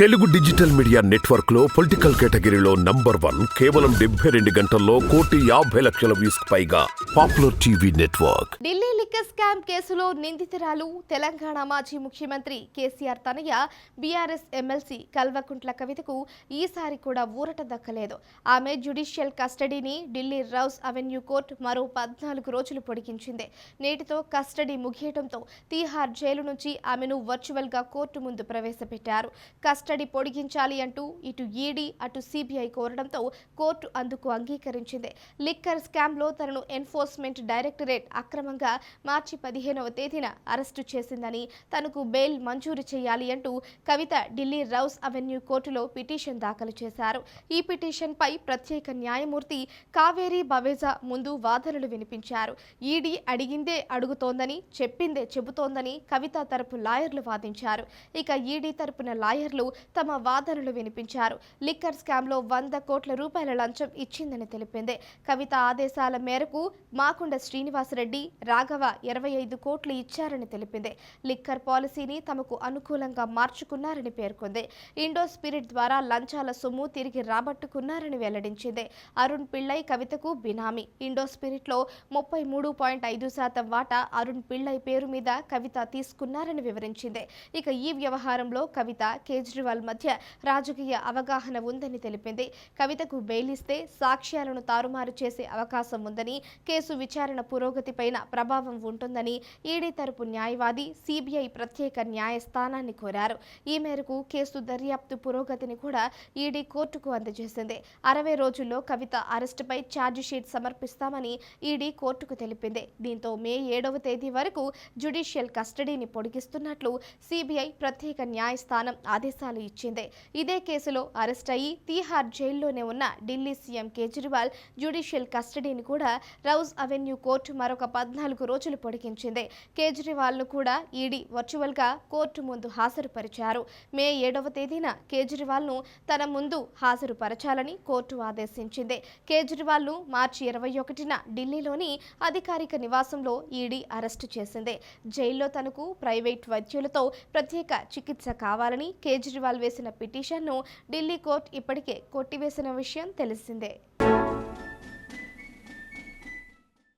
Telugu digital media నెట్వర్క్లో political కేటగిరీలో number one కేవలం డెబ్బై రెండు గంటల్లో కోటి యాభై లక్షల వ్యూస్ పైగా popular TV network. Delhi liquor scam కేసులో నిందితురాలు తెలంగాణ మాజీ ముఖ్యమంత్రి కేసీఆర్ తనయ బీఆర్ఎస్ ఎమ్మెల్సీ కల్వకుంట్ల కవితకు ఈసారి కూడా ఊరట దక్కలేదు. ఆమె జ్యుడిషియల్ కస్టడీని ఢిల్లీ రౌస్ అవెన్యూ కోర్టు మరో పద్నాలుగు రోజులు పొడిగించింది. నేటితో కస్టడీ ముగియటంతో తీహార్ జైలు నుంచి ఆమెను వర్చువల్గా కోర్టు ముందు ప్రవేశపెట్టారు. కస్టడీ పొడిగించాలి అంటూ ఇటు ఈడీ అటు సిబిఐ కోరడంతో కోర్టు అందుకు అంగీకరించింది. లిక్కర్ స్కామ్లో తనను ఎన్ఫోర్స్మెంట్ డైరెక్టరేట్ అక్రమంగా మార్చి పదిహేనవ తేదీన అరెస్టు చేసిందని తనకు బెయిల్ మంజూరు చేయాలి అంటూ కవిత ఢిల్లీ రౌస్ అవెన్యూ కోర్టులో పిటిషన్ దాఖలు చేశారు. ఈ పిటిషన్పై ప్రత్యేక న్యాయమూర్తి కావేరీ బవేజా ముందు వాదనలు వినిపించారు. ఈడీ అడిగిందే అడుగుతోందని చెప్పిందే చెబుతోందని కవిత తరపు లాయర్లు వాదించారు. ఇక ఈడీ తరపున లాయర్లు తమ వాదనలు వినిపించారు. లిక్కర్ స్కామ్లో వంద కోట్ల రూపాయల లంచం ఇచ్చిందని తెలిపింది. కవిత ఆదేశాల మేరకు మాకుండ శ్రీనివాసరెడ్డి రాఘవ ఇరవై ఐదు కోట్లు ఇచ్చారని తెలిపింది. లిక్కర్ పాలసీని తమకు అనుకూలంగా మార్చుకున్నారని పేర్కొంది. ఇండో స్పిరిట్ ద్వారా లంచాల సొమ్ము తిరిగి రాబట్టుకున్నారని వెల్లడించింది. అరుణ్ పిళ్ళై కవితకు బినామీ. ఇండో స్పిరిట్లో ముప్పై మూడు పాయింట్ ఐదు శాతం వాటా అరుణ్ పిళ్ళై పేరు మీద కవిత తీసుకున్నారని వివరించింది. ఇక ఈ వ్యవహారంలో కవిత కేజ్రీవాల్ మధ్య రాజకీయ అవగాహన ఉందని తెలిపింది. కవితకు బెయిలిస్తే సాక్ష్యాలను తారుమారు చేసే అవకాశం ఉందని కేసు విచారణ పురోగతిపైన ప్రభావం ఉంటుందని ఈడీ తరపు న్యాయవాది సిబిఐ ప్రత్యేక న్యాయస్థానాన్ని కోరారు. ఈ మేరకు కేసు దర్యాప్తు పురోగతిని కూడా ఈడీ కోర్టుకు అందజేసింది. అరవై రోజుల్లో కవిత అరెస్టుపై ఛార్జిషీట్ సమర్పిస్తామని ఈడీ కోర్టుకు తెలిపింది. దీంతో మే ఏడవ తేదీ వరకు జ్యుడిషియల్ కస్టడీని పొడిగిస్తున్నట్లు సిబిఐ ప్రత్యేక న్యాయస్థానం ఆదేశాలు ఇచ్చింది. ఇదే కేసులో అరెస్ట్ అయ్యి తీహార్ జైల్లోనే ఉన్న ఢిల్లీ సీఎం కేజ్రీవాల్ జ్యుడిషియల్ కస్టడీని కూడా రౌజ్ అవెన్యూ కోర్టు మరొక పద్నాలుగు రోజులు పొడిగించింది. కేజ్రీవాల్ను కూడా ఈడీ వర్చువల్గా కోర్టు ముందు హాజరుపరిచారు. మే ఏడవ తేదీన కేజ్రీవాల్ను తన ముందు హాజరుపరచాలని కోర్టు ఆదేశించింది. కేజ్రీవాల్ను మార్చి ఇరవై ఒకటిన ఢిల్లీలోని అధికారిక నివాసంలో ఈడీ అరెస్టు చేసింది. జైల్లో తనకు ప్రైవేట్ వైద్యులతో ప్రత్యేక చికిత్స కావాలని కేజ్రీవాల్ కేజ్రీవాల్ వేసిన పిటిషన్ను ఢిల్లీ కోర్టు ఇప్పటికే కొట్టివేసిన విషయం తెలిసిందే.